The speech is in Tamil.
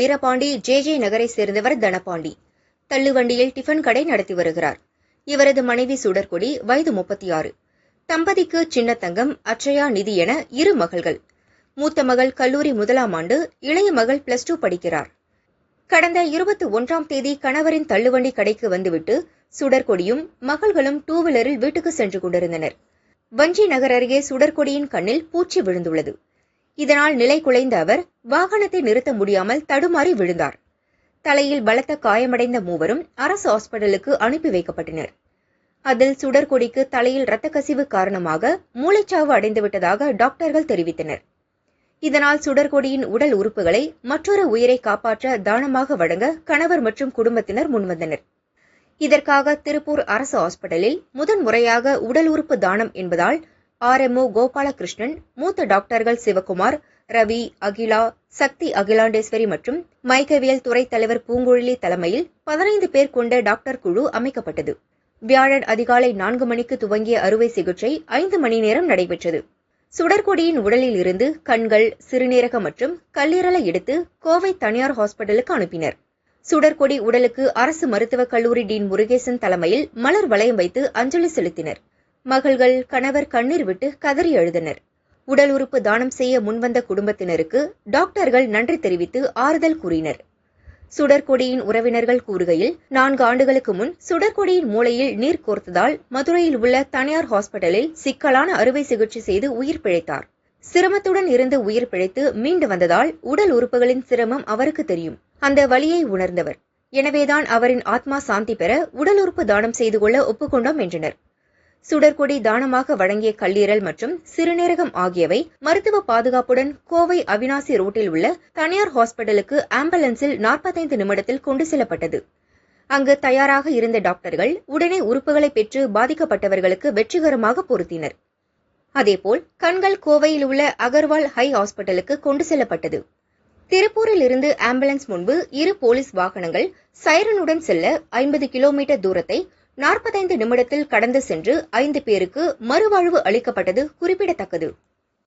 வீரபாண்டி ஜே. ஜே. நகரை சேர்ந்தவர் தனபாண்டி. தள்ளுவண்டியில் டிஃபன் கடை நடத்தி வருகிறார். இவரது மனைவி சுடர்கொடி வயது முப்பத்தி ஆறு தம்பதிக்கு சின்னத்தங்கம் அச்சயா நிதி என இரு மகள்கள். மூத்த மகள் கல்லூரி முதலாம் ஆண்டு இளைய மகள் பிளஸ் டூ படிக்கிறார். கடந்த இருபத்தி ஒன்றாம் தேதி கணவரின் தள்ளுவண்டி கடைக்கு வந்துவிட்டு சுடர்கொடியும் மகள்களும் டூ வீலரில் வீட்டுக்கு சென்று கொண்டிருந்தனர். வஞ்சி நகர் அருகே சுடர்கொடியின் கண்ணில் பூச்சி விழுந்துள்ளது. இதனால் நிலை குலைந்த அவர் வாகனத்தை நிறுத்த முடியாமல் தடுமாறி விழுந்தார். தலையில் பலத்த காயமடைந்த மூவரும் அரசு ஹாஸ்பிட்டலுக்கு அனுப்பி வைக்கப்பட்டனர். அதில் சுடர்கொடிக்கு தலையில் இரத்த கசிவு காரணமாக மூளைச்சாவு அடைந்துவிட்டதாக டாக்டர்கள் தெரிவித்தனர். இதனால் சுடர்கொடியின் உடல் உறுப்புகளை மற்றொரு உயிரை காப்பாற்ற தானமாக வழங்க கணவர் மற்றும் குடும்பத்தினர் முன்வந்தனர். இதற்காக திருப்பூர் அரசு ஹாஸ்பிட்டலில் முதன்முறையாக உடல் உறுப்பு தானம் என்பதால் ஆர்எம்ஓ கோபாலகிருஷ்ணன் மூத்த டாக்டர்கள் சிவகுமார் ரவி அகிலா சக்தி அகிலாண்டேஸ்வரி மற்றும் மைக்கவியல் துறை தலைவர் பூங்குழலி தலைமையில் பதினைந்து பேர் கொண்ட டாக்டர் குழு அமைக்கப்பட்டது. வியாழன் அதிகாலை நான்கு மணிக்கு துவங்கிய அறுவை சிகிச்சை ஐந்து மணி நேரம் நடைபெற்றது. சுடர்கொடியின் உடலில் இருந்து கண்கள் சிறுநீரகம் மற்றும் கல்லீரலை எடுத்து கோவை தனியார் ஹாஸ்பிட்டலுக்கு அனுப்பினர். சுடர்கொடி உடலுக்கு அரசு மருத்துவக் கல்லூரி டீன் முருகேசன் தலைமையில் மலர் வளையம் வைத்து அஞ்சலி செலுத்தினர். மகள்கள் கணவர் கண்ணீர் விட்டு கதறி எழுதினர் உடல் உறுப்பு தானம் செய்ய முன்வந்த குடும்பத்தினருக்கு டாக்டர்கள் நன்றி தெரிவித்து ஆறுதல் கூறினர். சுடர்கொடியின் உறவினர்கள் கூறுகையில் நான்கு ஆண்டுகளுக்கு முன் சுடர்கொடியின் மூளையில் நீர் கோர்த்ததால் மதுரையில் உள்ள தனியார் ஹாஸ்பிட்டலில் சிக்கலான அறுவை சிகிச்சை செய்து உயிர் பிழைத்தார். சிரமத்துடன் இருந்து உயிர் பிழைத்து மீண்டு வந்ததால் உடல் உறுப்புகளின் சிரமம் அவருக்கு தெரியும். அந்த வழியை உணர்ந்தவர். எனவேதான் அவரின் ஆத்மா சாந்தி பெற உடல் உறுப்பு தானம் செய்து கொள்ள ஒப்புக்கொண்டோம் என்றனர். சுடர்கொடி தானமாக வழங்கிய கல்லீரல் மற்றும் சிறுநீரகம் ஆகியவை மருத்துவ பாதுகாப்புடன் கோவை அவினாசி ரோட்டில் உள்ள தனியார் ஹாஸ்பிட்டலுக்கு ஆம்புலன்ஸில் நாற்பத்தைந்து நிமிடத்தில் கொண்டு செல்லப்பட்டது. அங்கு தயாராக இருந்த டாக்டர்கள் உடனே உறுப்புகளை பெற்று பாதிக்கப்பட்டவர்களுக்கு வெற்றிகரமாக பொருத்தினர். அதேபோல் கண்கள் கோவையில் உள்ள அகர்வால் ஹை ஹாஸ்பிட்டலுக்கு கொண்டு செல்லப்பட்டது. திருப்பூரில் இருந்து ஆம்புலன்ஸ் முன்பு இரு போலீஸ் வாகனங்கள் சைரனுடன் செல்ல ஐம்பது கிலோமீட்டர் தூரத்தை நாற்பத்தைந்து நிமிடத்தில் கடந்து சென்று ஐந்து பேருக்கு மறுவாழ்வு அளிக்கப்பட்டது குறிப்பிடத்தக்கது.